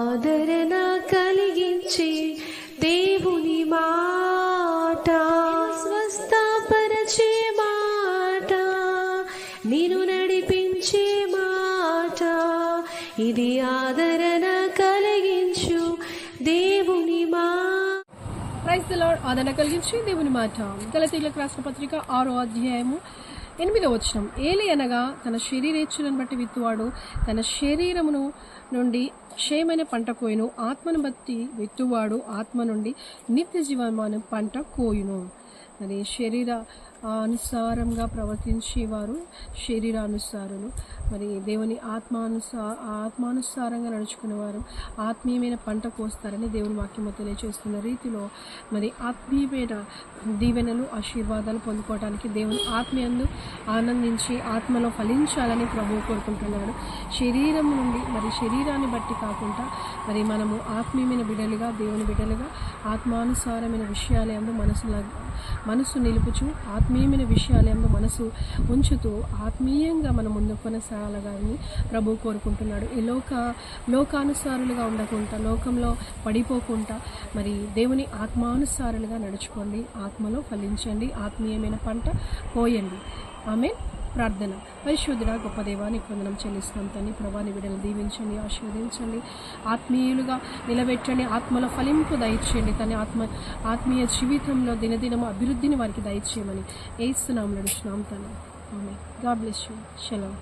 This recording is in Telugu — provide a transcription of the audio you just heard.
ఆదరణ కలిగించి దేవుని మాట. స్వస్థపరచే మాట. నేను నడిపించే మాట. ఇది ఆదరణ కలిగించు దేవుని మా. ప్రైజ్ ఆదరణ కలిగించి దేవుని మాట. గలతీలకు రాష్ట్ర పత్రిక ఆరో అధ్యాయము ఎనిమిదో వచనం. ఏలి అనగా తన శరీరేచ్ఛలను బట్టి విత్తువాడు. తన శరీరమును నుండి క్షేమైన పంట కోయును. ఆత్మను బట్టి విత్తువాడు. ఆత్మ నుండి నిత్య జీవమాన పంట కోయును. మరి శరీర అనుసారంగా ప్రవర్తించేవారు శరీరానుసారులు. మరి దేవుని ఆత్మానుసా ఆత్మానుసారంగా నడుచుకునేవారు. ఆత్మీయమైన పంట కోస్తారని దేవుని వాక్యము తెలియజేస్తున్న రీతిలో మరి ఆత్మీయమైన దీవెనలు ఆశీర్వాదాలు పొందుకోవడానికి దేవుని ఆత్మీయందు ఆనందించి ఆత్మలో ఫలించాలని ప్రభువు కోరుకుంటున్నాడు. శరీరం నుండి మరి శరీరాన్ని బట్టి కాకుండా మరి మనము ఆత్మీయమైన బిడ్డలుగా దేవుని బిడ్డలుగా ఆత్మానుసారమైన విషయాలయంలో మనసు మనసు నిలుపుచు ఆత్మీయమైన విషయాలందు మనసు ఉంచుతూ ఆత్మీయంగా మనం ముందు కొనసాగాలని ప్రభు కోరుకుంటున్నాడు. ఈ లోక లోకానుసారులుగా ఉండకుండా లోకంలో పడిపోకుండా మరి దేవుని ఆత్మానుసారులుగా నడుచుకోండి. ఆత్మలో ఫలించండి. ఆత్మీయమైన పంట కోయండి ఆమె ప్రార్థన. పరిశుద్ధుడ గొప్ప దేవానికి వందనం చెల్లిస్తాం తండ్రి ప్రభాని విడలు దీవించండి ఆశీర్వదించండి. ఆత్మీయులుగా నిలబెట్టండి ఆత్మల ఫలింపు దయచేయండి. తన ఆత్మ ఆత్మీయ జీవితంలో దినదినము అభివృద్ధిని వారికి దయచేయమని ఏస్తున్నాం నడుచున్నాం తను ఆమె గాడ్ బ్లెస్ యూ. శలం